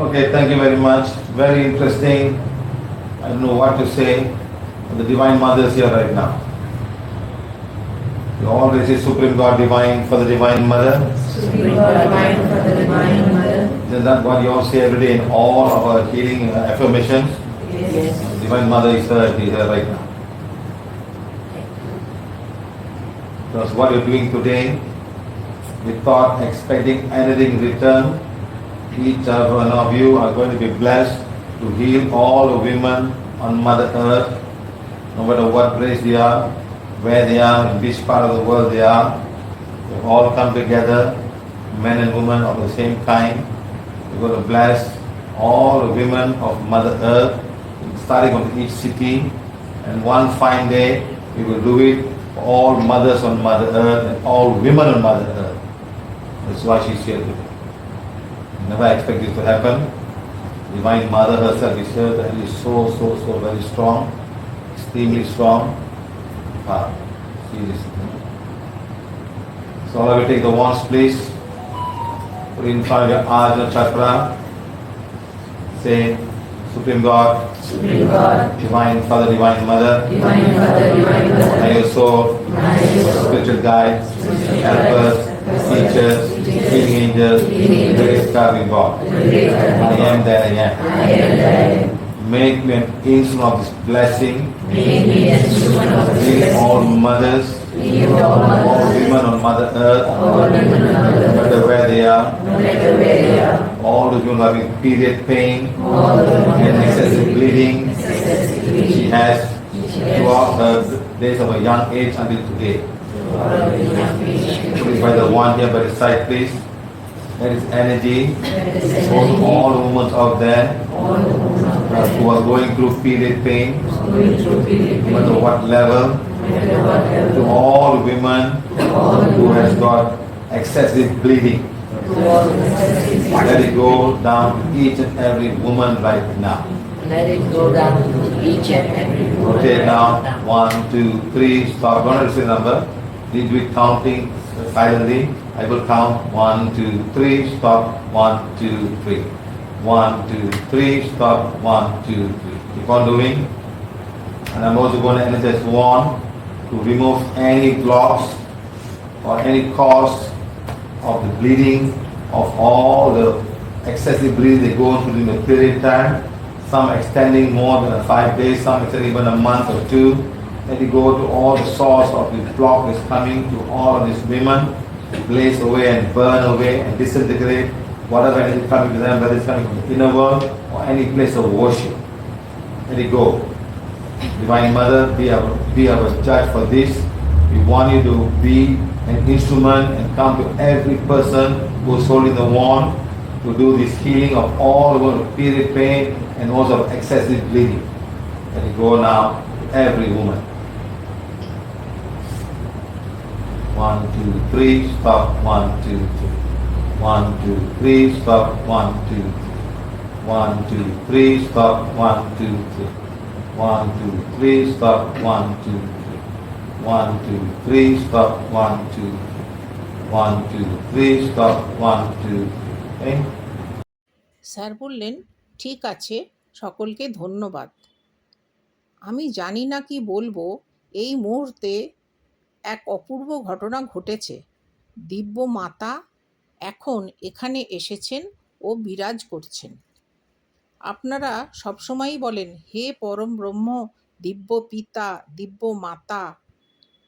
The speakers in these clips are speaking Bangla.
Okay, thank you very much. Very interesting. I don't know what to say. The Divine Mother is here right now. You always say Supreme God Divine for the Divine Mother. Supreme God divine for the divine mother. Isn't that what you all say every day in all of our healing uh, affirmations? Yes. Divine Mother is here, here right now. Because what you're doing today, without expecting anything in return, each one of you are going to be blessed to heal all the women on Mother Earth, no matter what race they are, where they are, in which part of the world they are. They all come together, men and women of the same kind. We're going to bless all the women of Mother Earth, starting from each city. And one fine day, we will do it for all mothers on Mother Earth and all women on Mother Earth. That's why she's here today. Never expect this to happen. Divine Mother herself is here, and is so, so, so very strong, extremely strong. Wow. Seriously. So all of you take the wands, please. Put in front of your Ajna chakra. Say, Supreme God, Supreme God, Divine Father, Divine Mother, divine mother, divine mother. your soul, spiritual guides, helpers, teachers, angel raised God reward. I am that I am. Make me an instrument of this blessing. Be all mothers. All women on Mother Earth, no matter where they are, all those who are having period pain and excessive bleeding, she has throughout her days of a young age until today. Please, by the one here by the side, please. There is energy That is for energy. all women out there All women of uh, who are going through period pain, no matter what level, No matter what to all women To all the who has got excessive bleeding. To all the excessive Let it go down to each and every woman right now. Let it go down to each and every woman. Rotate down. One, two, three. Stop. Don't say number. Need to be counting silently. I will count. One, two, three. Stop. One, two, three. One, two, three. Stop. One, two, three. Keep on doing. And I'm also going to energize one to remove any blocks or any cause of the bleeding of all the excessive bleeding they go through during the period time. Some extending more than five days, some extending even a month or two. Let it go to all the source of the block is coming to all of these women, blaze away and burn away and disintegrate whatever is coming to them, whether it's coming from the inner world or any place of worship. Let it go. Divine Mother, be our, be our judge for this. We want you to be an instrument and come to every person who's holding the wand to do this healing of all over period pain and also excessive bleeding. Let it go now to every woman. One, two, three, stop. One, two, three. One, two, three, stop. One, two, three. One, two, three, stop. One, two, three. One, two, three, stop. One, two, three. One, two, three, stop. One, two, three. One, two, three, stop. One, two, three. Sir বললেন ঠিক আছে সকলকে ধন্যবাদ আমি জানি না কি বলব এই মুহূর্তে এক অপূর্ব ঘটনা ঘটেছে। দিব্য মাতা এখন এখানে এসেছেন ও বিরাজ করছেন। আপনারা সবসময়ই বলেন, হে পরম ব্রহ্ম, দিব্য পিতা, দিব্য মাতা,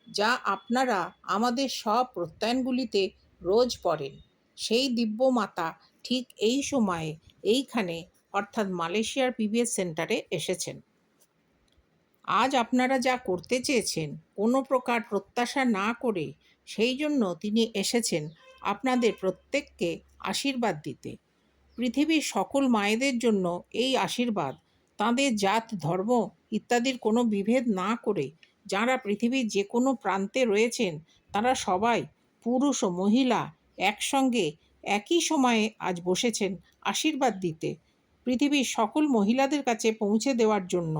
যা আপনারা আমাদের সব প্রত্যয়নগুলিতে রোজ পড়েন, সেই দিব্য মাতা ঠিক এই সময়ে এইখানে, অর্থাৎ মালয়েশিয়ার পিবিএস সেন্টারে এসেছেন। আজ আপনারা যা করতে চেয়েছেন, কোনো প্রকার প্রত্যাশা না করে সেই জন্য তিনি এসেছেন আপনাদের প্রত্যেককে আশীর্বাদ দিতে। পৃথিবীর সকল মায়েদের জন্য এই আশীর্বাদ, তাঁদের জাত, ধর্ম ইত্যাদির কোনো বিভেদ না করে যারা পৃথিবীর যে কোনো প্রান্তে রয়েছেন, তারা সবাই পুরুষ ও মহিলা একসঙ্গে একই সময়ে আজ বসেছেন আশীর্বাদ দিতে। পৃথিবীর সকল মহিলাদের কাছে পৌঁছে দেওয়ার জন্য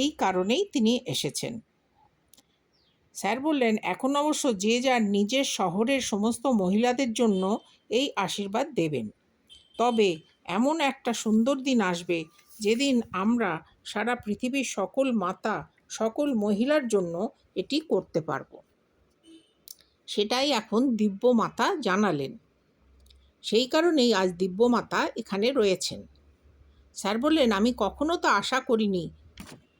এই কারণেই তিনি এসেছেন। স্যার বললেন, এখন অবশ্য যে যার নিজের শহরের সমস্ত মহিলাদের জন্য এই আশীর্বাদ দেবেন। তবে এমন একটা সুন্দর দিন আসবে যেদিন আমরা সারা পৃথিবীর সকল মাতা, সকল মহিলার জন্য এটি করতে পারব। সেটাই এখন দিব্য মাতা জানালেন। সেই কারণেই আজ দিব্য মাতা এখানে রয়েছেন। স্যার বললেন, আমি কখনো তো আশা করিনি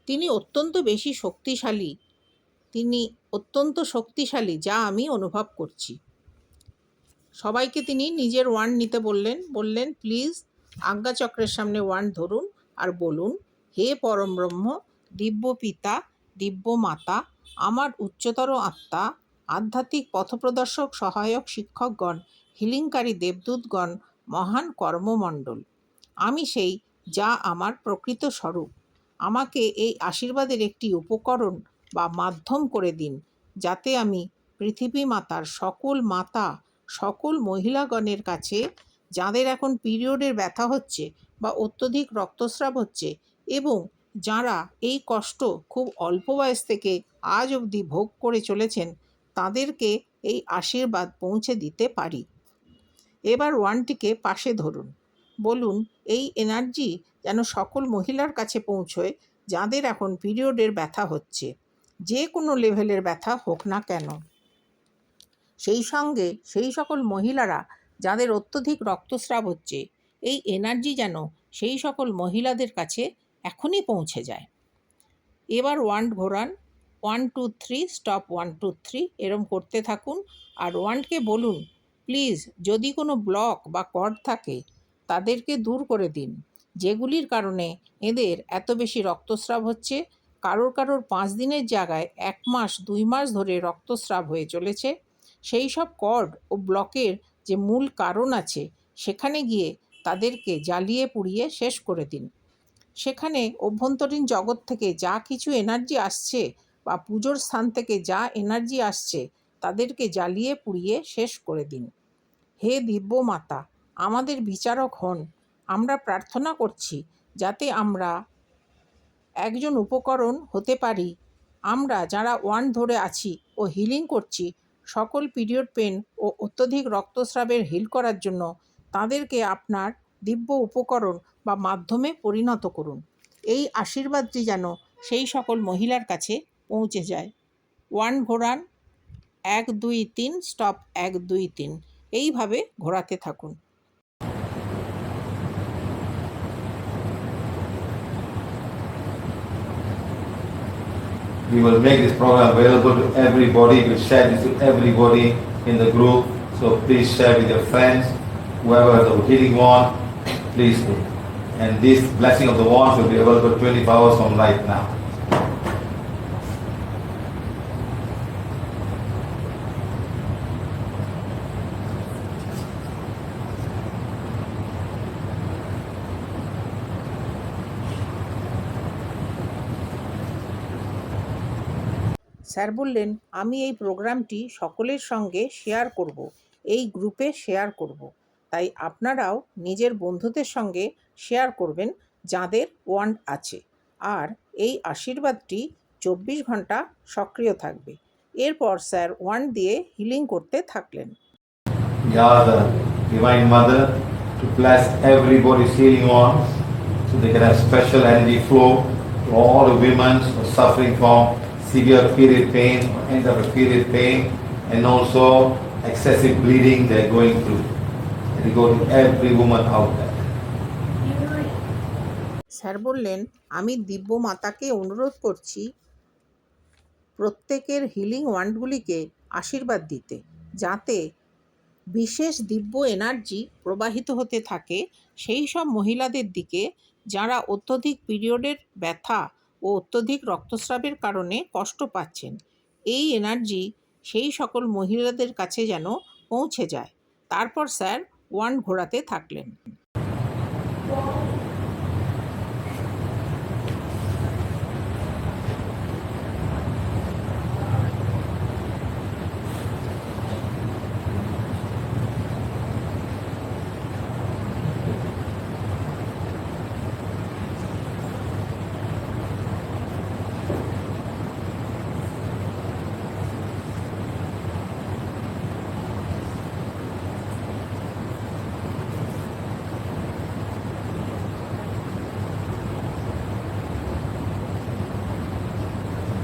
তিনি অত্যন্ত বেশি শক্তিশালী। তিনি অত্যন্ত শক্তিশালী, যা আমি অনুভব করছি। সবাইকে তিনি নিজের ওয়ান নিতে বললেন বললেন, প্লিজ আজ্ঞাচক্রের সামনে ওয়ান ধরুন আর বলুন, হে পরম ব্রহ্ম দিব্য পিতা দিব্য মাতা আমার উচ্চতর আত্মা, আধ্যাত্মিক পথপ্রদর্শক, সহায়ক শিক্ষকগণ, হিলিংকারী দেবদূতগণ, মহান কর্মমণ্ডল, আমি সেই যা আমার প্রকৃত স্বরূপ। আমাকে এই আশীর্বাদের একটি উপকরণ বা মাধ্যম করে দিন, যাতে আমি পৃথিবী মাতার সকল মাতা, সকল মহিলাগণের কাছে, যাদের এখন পিরিয়ডের ব্যথা হচ্ছে বা অত্যধিক রক্তস্রাব হচ্ছে এবং যারা এই কষ্ট খুব অল্প বয়স থেকে আজ অবধি ভোগ করে চলেছেন, তাদেরকে এই আশীর্বাদ পৌঁছে দিতে পারি। এবার ওয়ানটিকে পাশে ধরুন। বলুন, এই এনার্জি যেন সকল মহিলার কাছে পৌঁছয়, যাদের এখন পিরিয়ডের ব্যথা হচ্ছে। যে কোনো লেভেলের ব্যথা হোক না কেন। সেই সঙ্গে সেই সকল মহিলারা যাদের অত্যধিক রক্তস্রাব হচ্ছে, এই এনার্জি যেন সেই সকল মহিলাদের কাছে এখনই পৌঁছে যায়। এবার ওয়ান ঘোরান one two three stop one two three এরম করতে থাকুন। আর ওয়ানকে বলুন প্লিজ যদি কোনো ব্লক বা কর্ড থাকে তাদেরকে দূর করে দিন। যেগুলির কারণে এদের এত বেশি রক্তস্রাব হচ্ছে, কারোর কারোর পাঁচ দিনের জায়গায় এক মাস, দুই মাস ধরে রক্তস্রাব হয়ে চলেছে। সেই সব কর্ড ও ব্লকের যে মূল কারণ আছে, সেখানে গিয়ে তাদেরকে জ্বালিয়ে পুড়িয়ে শেষ করে দিন। সেখানে অভ্যন্তরীণ জগৎ থেকে যা কিছু এনার্জি আসছে বা পুজোর স্থান থেকে যা এনার্জি আসছে, তাদেরকে জ্বালিয়ে পুড়িয়ে শেষ করে দিন। হে দিব্য মাতা আমাদের বিচারক হন। আমরা প্রার্থনা করছি যাতে আমরা একজন উপকরণ হতে পারি। আমরা যারা ওয়ান ধরে আছি ও হিলিং করছি, সকল পিরিয়ড পেন ও অত্যধিক রক্তস্রাবের হিল করার জন্য তাদেরকে আপনার দিব্য উপকরণ বা মাধ্যমে পরিণত করুন। এই আশীর্বাদটি যেন সেই সকল মহিলার কাছে পৌঁছে যায়। ওয়ান ঘোরান, এক দুই তিন, স্টপ, এক দুই তিন। এইভাবে ঘোরাতে থাকুন। We will make this program available to everybody, we'll share this to everybody in the group. So please share with your friends, whoever has a healing wand, please do. And this blessing of the wands will be available 24 hours from right now. Sir বললেন, আমি এই প্রোগ্রামটি সকলের সঙ্গে শেয়ার করব, এই গ্রুপে শেয়ার করব। তাই আপনারাও নিজের বন্ধুদের সঙ্গে শেয়ার করবেন যাদের ওয়ান্ড আছে। আর এই আশীর্বাদটি চব্বিশ ঘণ্টা সক্রিয় থাকবে। এরপর স্যার ওয়ান্ড দিয়ে হিলিং করতে থাকলেন। To they can have special energy flow to all the women who are suffering from severe period pain or end of a period pain and also excessive bleeding they're going through. We go to every woman out there. Sir বললেন আমি দিব্য মাতাকে অনুরোধ করছি প্রত্যেকের হিলিং ওয়ান্ডগুলিকে আশীর্বাদ দিতে যাতে বিশেষ দিব্য এনার্জি প্রবাহিত হতে থাকে সেই সব মহিলাদের দিকে যারা অত্যধিক পিরিয়ডের ব্যথা ও অত্যধিক রক্তস্রাবের কারণে কষ্ট পাচ্ছেন। এই এনার্জি সেই সকল মহিলাদের কাছে যেন পৌঁছে যায়। তারপর স্যার ওয়ান ঘোরাতে থাকলেন।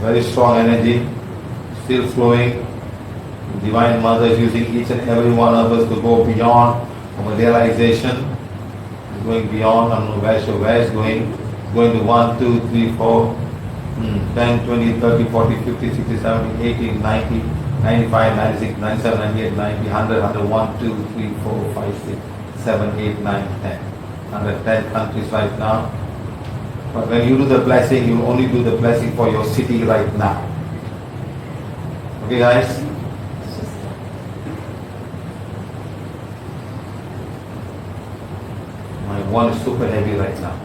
Very strong energy, still flowing. Divine Mother is using each and every one of us to go beyond our realization, going beyond, I don't know where, so where it's going, going to 1, 2, 3, 4, hmm, 10, 20, 30, 40, 50, 60, 70, 80, 90, 95, 96, 97, 98, 90, 100, 101, 2, 3, 4, 5, 6, 7, 8, 9, 10. 110 countries right now. But when you do the blessing, you only do the blessing for your city right now. Okay, guys? My one is super heavy right now.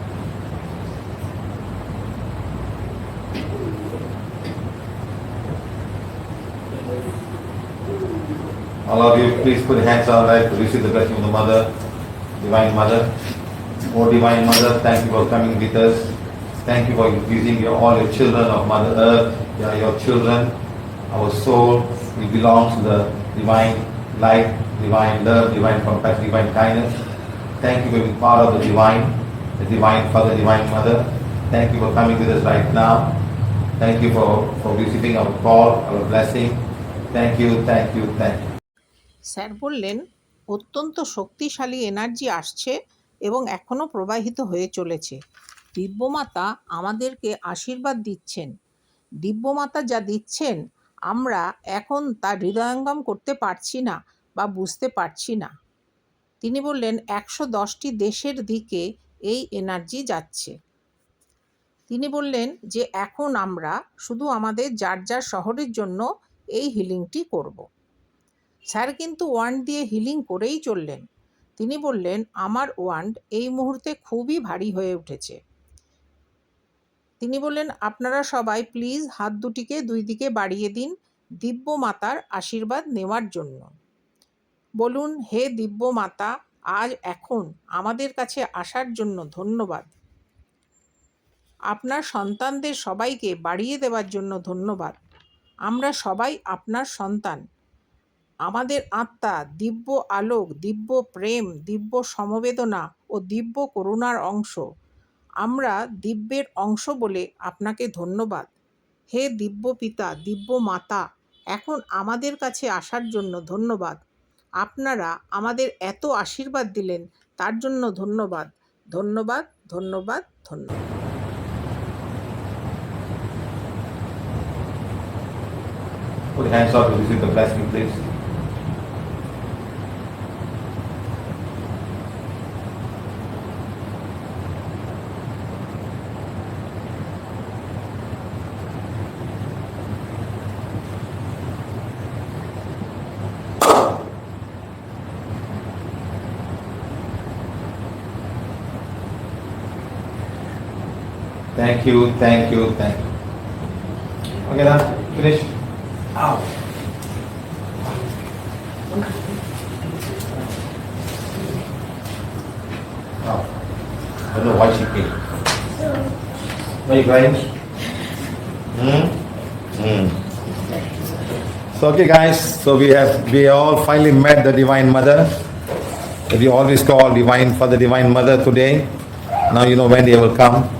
All of you, please put hands out right to receive the blessing of the Mother, Divine Mother. Oh Divine Mother, thank you for coming with us. Thank you for using your, all your children of Mother Earth, your, your children, our soul. We belong to the divine light, divine love, divine compassion, divine kindness. Thank you for being part of the divine, the divine Father, divine Mother. Thank you for coming with us right now. Thank you for, for receiving our call, our blessing. Thank you, thank you, thank you. Sir বললেন অত্যন্ত শক্তিশালী এনার্জি আসছে এবং এখনও প্রবাহিত হয়ে চলেছে দিব্যমাতা আমাদেরকে আশীর্বাদ দিচ্ছেন। দিব্যমাতা যা দিচ্ছেন, আমরা এখন তা হৃদয়ঙ্গম করতে পারছি না বা বুঝতে পারছি না। তিনি বললেন, একশো দশটি দেশের দিকে এই এনার্জি যাচ্ছে। তিনি বললেন যে, এখন আমরা শুধু আমাদের যার যার শহরের জন্য এই হিলিংটি করব। স্যার কিন্তু ওয়ান্ড দিয়ে হিলিং করেই চললেন। তিনি বললেন, আমার ওয়ান্ড এই মুহূর্তে খুবই ভারী হয়ে উঠেছে। তিনি বললেন, আপনারা সবাই প্লিজ হাত দুটিকে দুই দিকে বাড়িয়ে দিন দিব্য মাতার আশীর্বাদ নেওয়ার জন্য। বলুন, হে দিব্য মাতা, আজ এখন আমাদের কাছে আসার জন্য ধন্যবাদ। আপনার সন্তানদের সবাইকে বাড়িয়ে দেওয়ার জন্য ধন্যবাদ। আমরা সবাই আপনার সন্তান। আমাদের আত্মা দিব্য আলোক, দিব্য প্রেম, দিব্য সমবেদনা ও দিব্য করুণার অংশ। আমরা দিব্যের অংশ বলে আপনাকে ধন্যবাদ। হে দিব্য পিতা দিব্য মাতা এখন আমাদের কাছে আসার জন্য ধন্যবাদ। আপনারা আমাদের এত আশীর্বাদ দিলেন তার জন্য ধন্যবাদ। ধন্যবাদ ধন্যবাদ ধন্যবাদ। Put hands out to receive the blessing, please. You, thank you, thank you. Okay, done. Finish. Ow. Oh. I don't know why she came. Why you crying? Hmm? Hmm. So okay guys, so we have we all finally met the Divine Mother. We always call Divine Father, Divine Mother today. Now you know when they will come.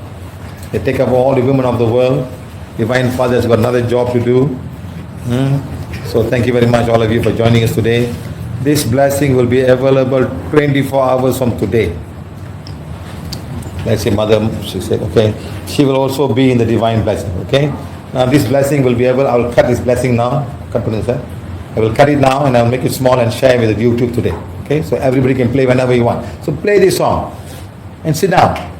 They take up all the women of the world. Divine Father has got another job to do. Hmm? So thank you very much, all of you, for joining us today. This blessing will be available 24 hours from today. Let's say Mother, she said, okay. She will also be in the divine blessing, okay? Now this blessing will be able, I will cut this blessing now. Cut. I will cut it now and I will make it small and share with YouTube today. Okay? So everybody can play whenever you want. So play this song and sit down.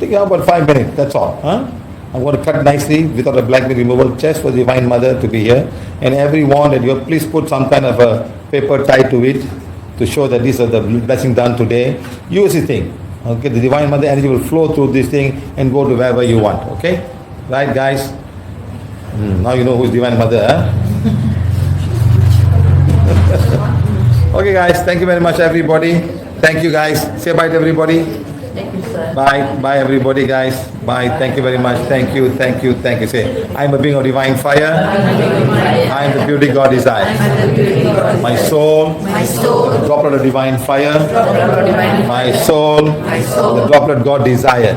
Take about five minutes, that's all. Huh? I'm going to cut nicely without a black removal just for the Divine Mother to be here. And every everyone that you have, please put some kind of a paper tied to it to show that this is the blessing done today. Use the thing. Okay, the Divine Mother energy will flow through this thing and go to wherever you want. Okay? Right, guys? Hmm, now you know who's Divine Mother, huh? okay, guys. Thank you very much, everybody. Thank you, guys. Say bye to everybody. Thank you, sir. Bye, bye everybody guys. Bye, thank you very much. Thank you, thank you, thank you. Say, I'm a being of divine fire. I am the beauty God desire. My soul, My soul, the droplet of divine fire. droplet of divine My soul, the droplet God desire.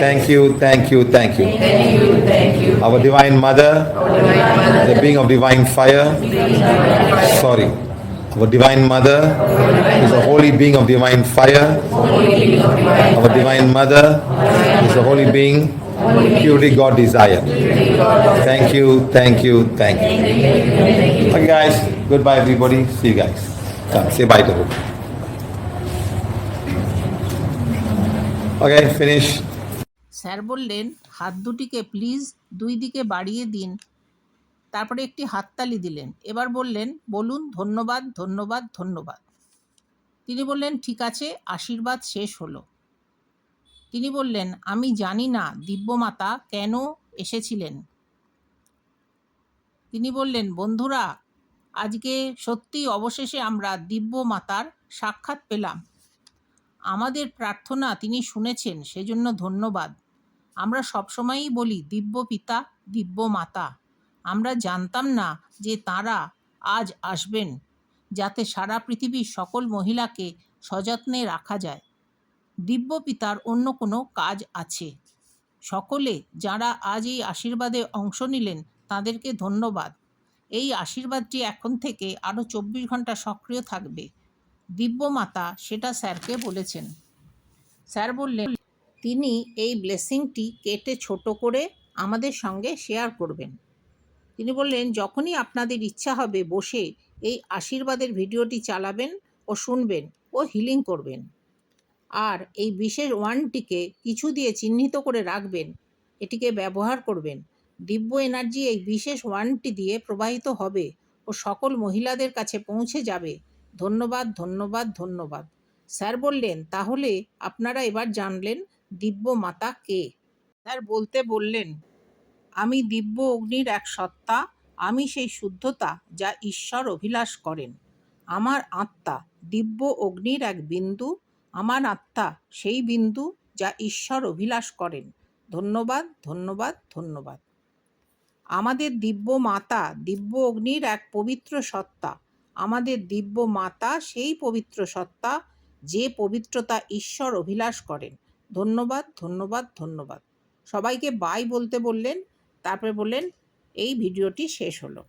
Thank you, thank you, thank you. Thank you, thank you. Our divine mother, Our divine mother, the being of divine fire. Sorry. Our divine mother is a holy being of divine fire. holy being of divine Our divine mother is a holy being, purity God desire. Thank you, thank you, thank you. Okay, guys, goodbye, everybody. See you guys. Come, say bye to them. Okay, finish. Sir বললেন হাত দুটিকে প্লিজ দুই দিকে বাড়িয়ে দিন তারপরে একটি হাততালি দিলেন। এবার বললেন, বলুন, ধন্যবাদ ধন্যবাদ ধন্যবাদ। তিনি বললেন, ঠিক আছে, আশীর্বাদ শেষ হলো। তিনি বললেন, আমি জানি না, দিব্যমাতা কেন এসেছিলেন? তিনি বললেন, বন্ধুরা, আজকে সত্যি অবশেষে আমরা দিব্য মাতার সাক্ষাৎ পেলাম। আমাদের প্রার্থনা তিনি শুনেছেন, সেজন্য ধন্যবাদ। আমরা সবসময়ই বলি, দিব্য পিতা, দিব্য মাতা। আমরা জানতাম না যে তারা আজ আসবেন, যাতে সারা পৃথিবীর সকল মহিলাকে সযত্নে রাখা যায়। দিব্য পিতার অন্য কোনো কাজ আছে। সকলে যারা আজ এই আশীর্বাদে অংশ নিলেন, তাদেরকে ধন্যবাদ। এই আশীর্বাদটি এখন থেকে আরও চব্বিশ ঘণ্টা সক্রিয় থাকবে, দিব্য মাতা সেটা স্যারকে বলেছেন। স্যার বললেন, তিনি এই ব্লেসিংটি কেটে ছোট করে আমাদের সঙ্গে শেয়ার করবেন। তিনি বললেন, যখনই আপনাদের ইচ্ছা হবে, বসে এই আশীর্বাদের ভিডিওটি চালাবেন ও শুনবেন ও হিলিং করবেন। আর এই বিশেষ ওয়ানটিকে কিছু দিয়ে চিহ্নিত করে রাখবেন, এটিকে ব্যবহার করবেন। দিব্য এনার্জি এই বিশেষ ওয়ানটি দিয়ে প্রবাহিত হবে ও সকল মহিলাদের কাছে পৌঁছে যাবে। ধন্যবাদ ধন্যবাদ ধন্যবাদ। স্যার বললেন, তাহলে আপনারা এবার জানলেন দিব্য মাতা কে? স্যার বলতে বললেন আমি দিব্য অগ্নির এক সত্তা, আমি সেই শুদ্ধতা যা ঈশ্বর অভিলাষ করেন। আমার আত্মা দিব্য অগ্নির এক বিন্দু, আমার আত্মা সেই বিন্দু যা ঈশ্বর অভিলাষ করেন। ধন্যবাদ ধন্যবাদ ধন্যবাদ। আমাদের দিব্য মাতা দিব্য অগ্নির এক পবিত্র সত্তা। আমাদের দিব্য মাতা সেই পবিত্র সত্তা যে পবিত্রতা ঈশ্বর অভিলাষ করেন। ধন্যবাদ ধন্যবাদ ধন্যবাদ। সবাইকে বাই বলতে বললেন তারপরে বললেন এই ভিডিওটি শেষ হলো।